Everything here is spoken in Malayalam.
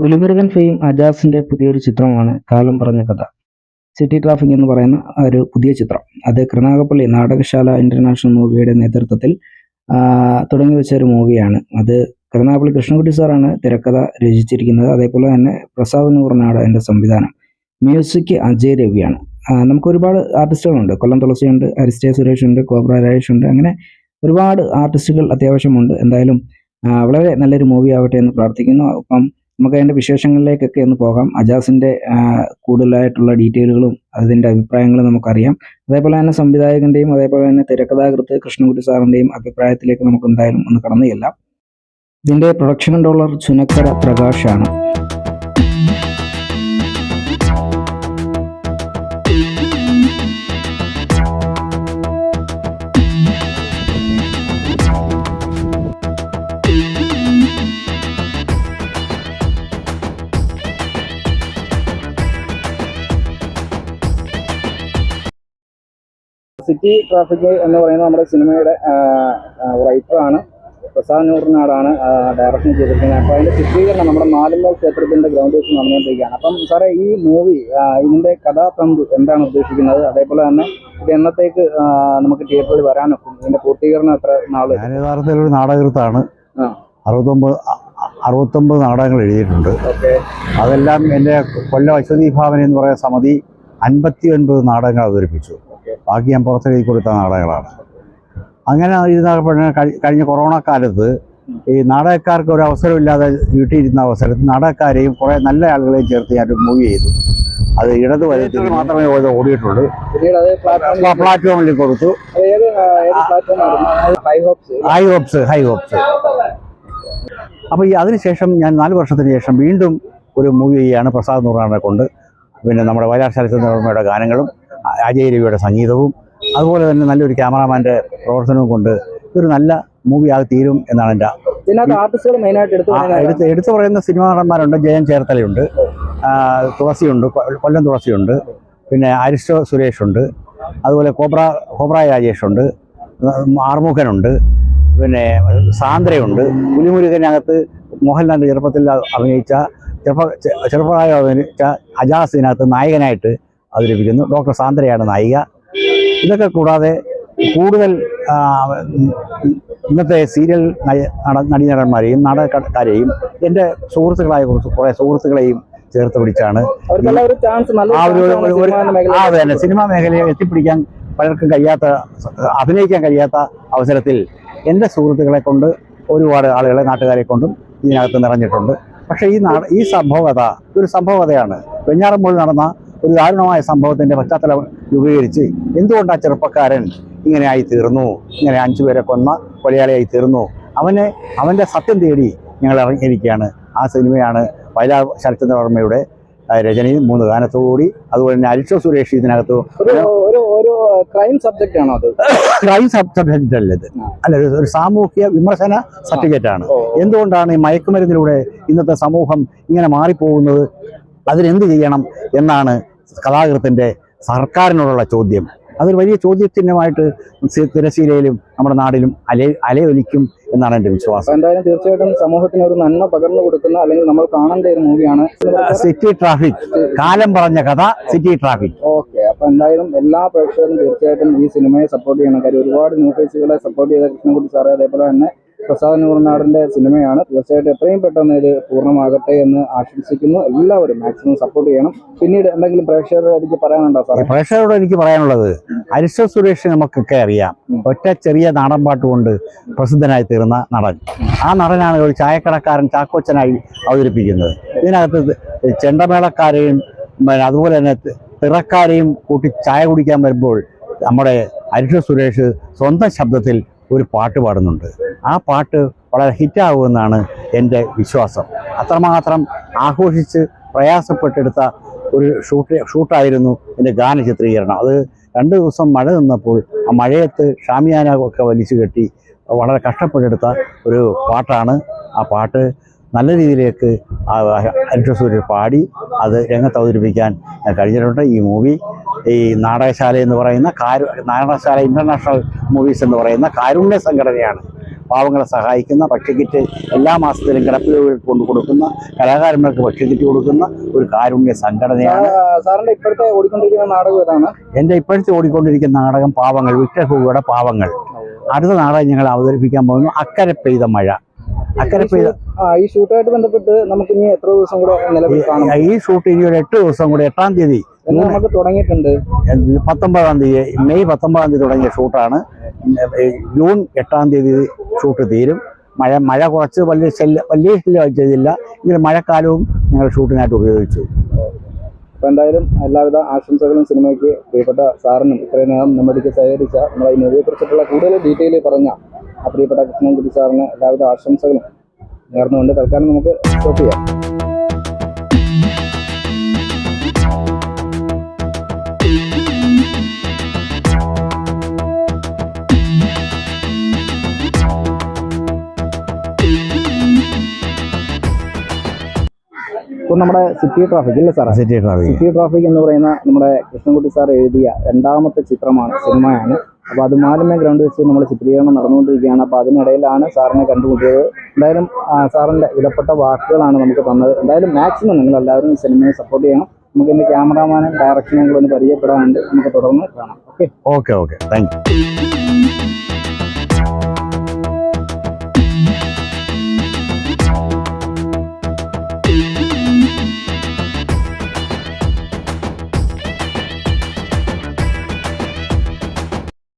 പുലിമുരുകൻ ഫെയിം അജാസിന്റെ പുതിയൊരു ചിത്രമാണ് കാലം പറഞ്ഞ കഥ. സിറ്റി ട്രാഫിക് എന്ന് പറയുന്ന ഒരു പുതിയ ചിത്രം. അത് കൃണാകപ്പള്ളി നാടകശാല ഇന്റർനാഷണൽ മൂവിയുടെ നേതൃത്വത്തിൽ തുടങ്ങി വെച്ച ഒരു മൂവിയാണ്. അത് കൃണാകപ്പള്ളി കൃഷ്ണൻകുട്ടി സാറാണ് തിരക്കഥ രചിച്ചിരിക്കുന്നത്. അതേപോലെ തന്നെ പ്രസാദ് നൂറിനാട് അതിന്റെ സംവിധാനം. മ്യൂസിക് അജയ് രവിയാണ്. നമുക്ക് ഒരുപാട് ആർട്ടിസ്റ്റുകളുണ്ട്. കൊല്ലം തുളസിയുണ്ട് അരിസ്റ്റേ സുരേഷ് ഉണ്ട് കോബ്ര രാജേഷ് ഉണ്ട് അങ്ങനെ ഒരുപാട് ആർട്ടിസ്റ്റുകൾ അത്യാവശ്യമുണ്ട്. എന്തായാലും വളരെ നല്ലൊരു മൂവി ആവട്ടെ എന്ന് പ്രാർത്ഥിക്കുന്നു. അപ്പം നമുക്ക് അതിന്റെ വിശേഷങ്ങളിലേക്കൊക്കെ ഒന്ന് പോകാം. അജാസിന്റെ കൂടുതലായിട്ടുള്ള ഡീറ്റെയിലുകളും അതിന്റെ അഭിപ്രായങ്ങളും നമുക്കറിയാം. അതേപോലെ തന്നെ സംവിധായകന്റെയും അതേപോലെ തന്നെ തിരക്കഥാകൃത്ത് കൃഷ്ണകുട്ടി സാറിന്റെയും അഭിപ്രായത്തിലേക്ക് നമുക്ക് എന്തായാലും ഒന്ന് കടന്നു ചെല്ലാം. ഇതിന്റെ പ്രൊഡക്ഷൻ കൺട്രോളർ ചുനക്കര പ്രകാശാണ്. സിറ്റി ട്രാഫിക് എന്ന് പറയുന്നത് നമ്മുടെ സിനിമയുടെ റൈറ്ററാണ് പ്രസാദ് നൂറിനാടാണ് ഡയറക്ഷൻ ചെയ്തിരിക്കുന്നത്. അപ്പോൾ അതിന്റെ ചിത്രീകരണം നമ്മുടെ മാലിന്യ ക്ഷേത്രത്തിന്റെ ഗ്രൗണ്ട് വെച്ച് നടന്നുകൊണ്ടിരിക്കുകയാണ്. അപ്പം സാറേ ഈ മൂവി ഇതിന്റെ കഥാതന്തു എന്താണ് ഉദ്ദേശിക്കുന്നത്? അതേപോലെ തന്നെ ഇത് എന്നത്തേക്ക് നമുക്ക് തിയേറ്ററിൽ വരാനൊക്കും? ഇതിന്റെ പൂർത്തീകരണം എത്ര നാൾ? ഞാൻ യഥാർത്ഥത്തിൽ ഒരു നാടകൃത്താണ്. അറുപത്തൊമ്പത് അറുപത്തൊമ്പത് നാടകങ്ങൾ എഴുതിയിട്ടുണ്ട്. ഓക്കെ. അതെല്ലാം എന്റെ കൊല്ലം അശ്വതി ഭാവന എന്ന് പറയുന്ന സമിതി അൻപത്തി ഒൻപത് നാടകങ്ങൾ അവതരിപ്പിച്ചു. ബാക്കി ഞാൻ പുറത്തേക്ക് കൊടുത്ത നാടകങ്ങളാണ്. അങ്ങനെ ഇരുന്ന കഴി- കഴിഞ്ഞ കൊറോണ കാലത്ത് ഈ നാടകക്കാർക്ക് ഒരു അവസരമില്ലാതെ വീട്ടിലിരുന്ന അവസരത്തിൽ നാടകക്കാരെയും കുറേ നല്ല ആളുകളെയും ചേർത്ത് ഞാൻ മൂവി ചെയ്തു. അത് ഇടത് വലത്തിൽ മാത്രമേ ഇത് ഓടിയിട്ടുള്ളൂ. പ്ലാറ്റ്ഫോമിൽ കൊടുത്തു. ഹൈ ഹോപ്സ് ഹൈ ഹോപ്സ് അപ്പോൾ ഈ അതിനുശേഷം ഞാൻ നാല് വർഷത്തിന് ശേഷം വീണ്ടും ഒരു മൂവി ചെയ്യാണ് പ്രസാദ് നൂറാനെ കൊണ്ട്. പിന്നെ നമ്മുടെ വയലാർ ശരത്ചന്ദ്രവർമ്മയുടെ ഗാനങ്ങളും അജയ് രവിയുടെ സംഗീതവും അതുപോലെ തന്നെ നല്ലൊരു ക്യാമറാമാന്റെ പ്രവർത്തനവും കൊണ്ട് ഒരു നല്ല മൂവി ആകെ തീരും എന്നാണ് എന്റെ എടുത്തു എടുത്ത് പറയുന്ന സിനിമാ നടന്മാരുണ്ട് ജയൻ ചേർത്തലയുണ്ട്. തുളസിയുണ്ട്. കൊല്ലം തുളസിയുണ്ട്. പിന്നെ അരിസ്റ്റോ സുരേഷുണ്ട്. അതുപോലെ കോബ്ര കോബ്ര രാജേഷുണ്ട്. ആർമുഖനുണ്ട്. പിന്നെ സാന്ദ്രയുണ്ട്. പുലിമുരുകനകത്ത് മോഹൻലാലിന്റെ ചെറുപ്പത്തിൽ അഭിനയിച്ച ചെറുപ്പ ചെറുപ്പമായി അഭിനയിച്ച അജാസിനകത്ത് നായകനായിട്ട് അവതരിപ്പിക്കുന്നു. ഡോക്ടർ സാന്ദ്രയാണ് നായിക. ഇതൊക്കെ കൂടാതെ കൂടുതൽ ഇന്നത്തെ സീരിയൽ നടീനടന്മാരെയും നാടകക്കാരെയും എന്റെ സുഹൃത്തുക്കളായ കുറച്ച് കുറേ സുഹൃത്തുക്കളെയും ചേർത്ത് പിടിച്ചാണ്. ആ തന്നെ സിനിമാ മേഖലയെ എത്തിപ്പിടിക്കാൻ. പലർക്കും കഴിയാത്ത അഭിനയിക്കാൻ കഴിയാത്ത അവസരത്തിൽ എന്റെ സുഹൃത്തുക്കളെ കൊണ്ട് ഒരുപാട് ആളുകളെ നാട്ടുകാരെ കൊണ്ടും ഇതിനകത്ത് നിറഞ്ഞിട്ടുണ്ട്. പക്ഷേ ഈ നാട് ഈ സംഭവകഥ ഒരു സംഭവകഥയാണ്. വെഞ്ഞാറമ്പോൾ നടന്ന ഒരു ദാരുണമായ സംഭവത്തിന്റെ പശ്ചാത്തലം രൂപീകരിച്ച് എന്തുകൊണ്ട് ആ ചെറുപ്പക്കാരൻ ഇങ്ങനെ ആയി തീർന്നു ഇങ്ങനെ അഞ്ചു പേരെ കൊന്ന കൊലയാളിയായി തീർന്നു? അവനെ അവന്റെ സത്യം തേടി ഞങ്ങൾ ഇറങ്ങിയിരിക്കുകയാണ്. ആ സിനിമയാണ് വയലാർ ശരത്ചന്ദ്രവർമ്മയുടെ വർമ്മയുടെ രചനയും മൂന്ന് ഗാനത്തോടുകൂടി. അതുപോലെ തന്നെ അരിഷോ സുരേഷ് ഇതിനകത്ത് ക്രൈം സബ്ജക്റ്റ് ആണോ അത്? ക്രൈം സബ്ജക്റ്റ് അല്ല ഇത് അല്ല ഒരു- ഒരു സാമൂഹ്യ വിമർശന സർട്ടിഫിക്കറ്റ് ആണ് എന്തുകൊണ്ടാണ് ഈ മയക്കുമരുന്നിലൂടെ ഇന്നത്തെ സമൂഹം ഇങ്ങനെ മാറിപ്പോകുന്നത്? അതിനെന്ത് ചെയ്യണം എന്നാണ് കഥാകൃത്തിന്റെ സർക്കാരിനോടുള്ള ചോദ്യം. അതൊരു വലിയ ചോദ്യചിഹ്നമായിട്ട് തിരശ്ശീലയിലും നമ്മുടെ നാടിലും അല അലയൊലിക്കും എന്നാണ് എന്റെ വിശ്വാസം. എന്തായാലും തീർച്ചയായിട്ടും സമൂഹത്തിന് ഒരു നന്മ പകർന്നു കൊടുക്കുന്ന അല്ലെങ്കിൽ നമ്മൾ കാണേണ്ട ഒരു മൂവിയാണ്. സിറ്റി ട്രാഫിക് കാലം പറഞ്ഞ കഥ സിറ്റി ട്രാഫിക് ഓക്കെ അപ്പൊ എന്തായാലും എല്ലാ പ്രേക്ഷകരും തീർച്ചയായിട്ടും ഈ സിനിമയെ സപ്പോർട്ട് ചെയ്യണം. കാര്യം ഒരുപാട് ന്യൂ ഫേസുകളെ സപ്പോർട്ട് ചെയ്ത കൃഷ്ണൻകുട്ടി സാറേ അതേപോലെ തന്നെ. പ്രസാദ് ഊർനാടിന്റെ സിനിമയാണ്. തീർച്ചയായിട്ടും എത്രയും പെട്ടെന്ന് ഇത് പൂർണമാകട്ടെ എന്ന് ആശംസിക്കുന്നു. എല്ലാവരും മാക്സിമം സപ്പോർട്ട് ചെയ്യണം. പിന്നീട് എന്തെങ്കിലും പ്രേക്ഷകരോട് എനിക്ക് പറയാനുണ്ടോ സാർ പ്രേക്ഷകരോട് എനിക്ക് പറയാനുള്ളത് അരിശ സുരേഷ് നമുക്കൊക്കെ അറിയാം. ഒറ്റ ചെറിയ നാടൻ പാട്ട് കൊണ്ട് പ്രസിദ്ധനായി തീർന്ന നടൻ. ആ നടനാണ് ഒരു ചായക്കടക്കാരൻ ചാക്കോച്ചനായി അവതരിപ്പിക്കുന്നത്. ഇതിനകത്ത് ഇത് ചെണ്ടമേളക്കാരെയും പിന്നെ അതുപോലെ തന്നെ തിറക്കാരെയും കൂട്ടി ചായ കുടിക്കാൻ വരുമ്പോൾ നമ്മുടെ അരിഷ്ട സുരേഷ് സ്വന്തം ശബ്ദത്തിൽ ഒരു പാട്ട് പാടുന്നുണ്ട്. ആ പാട്ട് വളരെ ഹിറ്റാകുമെന്നാണ് എന്റെ വിശ്വാസം. അത്രമാത്രം ആഘോഷിച്ച് പ്രയാസപ്പെട്ടെടുത്ത ഒരു ഷൂട്ട് ഷൂട്ടായിരുന്നു എന്റെ ഗാന ചിത്രീകരണം. അത് രണ്ട് ദിവസം മഴ നിന്നപ്പോൾ ആ മഴയത്ത് ഷാമിയാന ഒക്കെ വലിച്ചു കെട്ടി വളരെ കഷ്ടപ്പെട്ടെടുത്ത ഒരു പാട്ടാണ്. ആ പാട്ട് നല്ല രീതിയിലേക്ക് അരിഷ്ടസൂര്യ പാടി അത് രംഗത്ത് അവതരിപ്പിക്കാൻ കഴിഞ്ഞിട്ടുണ്ട്. ഈ മൂവി ഈ നാടകശാല എന്ന് പറയുന്ന കാരു നാടകശാല ഇന്റർനാഷണൽ മൂവീസ് എന്ന് പറയുന്ന കാരുണ്യ സംഘടനയാണ്. പാവങ്ങളെ സഹായിക്കുന്ന ഭക്ഷ്യക്കിറ്റ് എല്ലാ മാസത്തിലും കിടപ്പിലുകൾ കൊണ്ട് കൊടുക്കുന്ന കലാകാരന്മാർക്ക് ഭക്ഷ്യക്കിറ്റ് കൊടുക്കുന്ന ഒരു കാരുണ്യ സംഘടനയാണ്. സാറിന്റെ ഇപ്പോഴത്തെ ഓടിക്കൊണ്ടിരിക്കുന്ന നാടകം ഏതാണ്? എന്റെ ഇപ്പോഴത്തെ ഓടിക്കൊണ്ടിരിക്കുന്ന നാടകം പാവങ്ങൾ വിക്ടർ ഹൂഗയുടെ പാവങ്ങൾ. അടുത്ത നാടകം ഞങ്ങൾ അവതരിപ്പിക്കാൻ പോകുന്നു അക്കരെ പെയ്ത മഴ. അക്കരെ പെയ്ത ഈ ഷൂട്ടുമായിട്ട് ബന്ധപ്പെട്ട് നമുക്ക് ഇനി എത്ര ദിവസം കൂടെ ഈ ഷൂട്ട് ഇനി ഒരു എട്ട് ദിവസം കൂടെ എട്ടാം തീയതി നമുക്ക് തുടങ്ങിയിട്ടുണ്ട്. പത്തൊമ്പതാം തീയതി മെയ് പത്തൊമ്പതാം തീയതി തുടങ്ങിയ ഷൂട്ടാണ്. ജൂൺ എട്ടാം തീയതി ഷൂട്ട് തീരും. മഴ മഴ കുറച്ച് വലിയ ശല്യ വലിയ ശല്യം ചെയ്തില്ല എങ്കിലും മഴക്കാലവും ഞങ്ങൾ ഷൂട്ടിനായിട്ട് ഉപയോഗിച്ചു. അപ്പൊ എന്തായാലും എല്ലാവിധ ആശംസകളും സിനിമയ്ക്ക് പ്രിയപ്പെട്ട സാറിനും ഇത്രയും നേരം നമ്മുടെ സഹകരിച്ച നമ്മളെ ഈ മൂവിയെ കുറിച്ചിട്ടുള്ള കൂടുതൽ ഡീറ്റെയിൽ പറഞ്ഞ ആ പ്രിയപ്പെട്ട കൃഷ്ണൻകുട്ടി സാറിന് എല്ലാവിധ ആശംസകളും നേർന്നുകൊണ്ട് തൽക്കാലം നമുക്ക് സ്റ്റോപ്പ് ചെയ്യാം. ഇപ്പൊ നമ്മുടെ സിറ്റി ട്രാഫിക് ഇല്ലേ സാറേ? സിറ്റി ട്രാഫിക് സിറ്റി ട്രാഫിക് എന്ന് പറയുന്ന നമ്മുടെ കൃഷ്ണൻകുട്ടി സാർ എഴുതിയ രണ്ടാമത്തെ ചിത്രമാണ് സിനിമയാണ്. അപ്പോൾ അത് മാലിന്യ ഗ്രൗണ്ട് വെച്ച് നമ്മൾ ചിത്രീകരണം നടന്നുകൊണ്ടിരിക്കുകയാണ്. അപ്പോൾ അതിനിടയിലാണ് സാറിനെ കണ്ടുമുട്ടിയത്. എന്തായാലും സാറിന്റെ സാറിന്റെ വിലപ്പെട്ട വാക്കുകളാണ് നമുക്ക് തന്നത്. എന്തായാലും മാക്സിമം നിങ്ങൾ എല്ലാവരും ഈ സിനിമയെ സപ്പോർട്ട് ചെയ്യണം. നമുക്ക് എന്റെ ക്യാമറാമാനും ഡയറക്ഷനും കൂടെ ഒന്ന് പരിചയപ്പെടാനുണ്ട്. നമുക്ക് തുടർന്ന് കാണാം. Okay okay okay thank you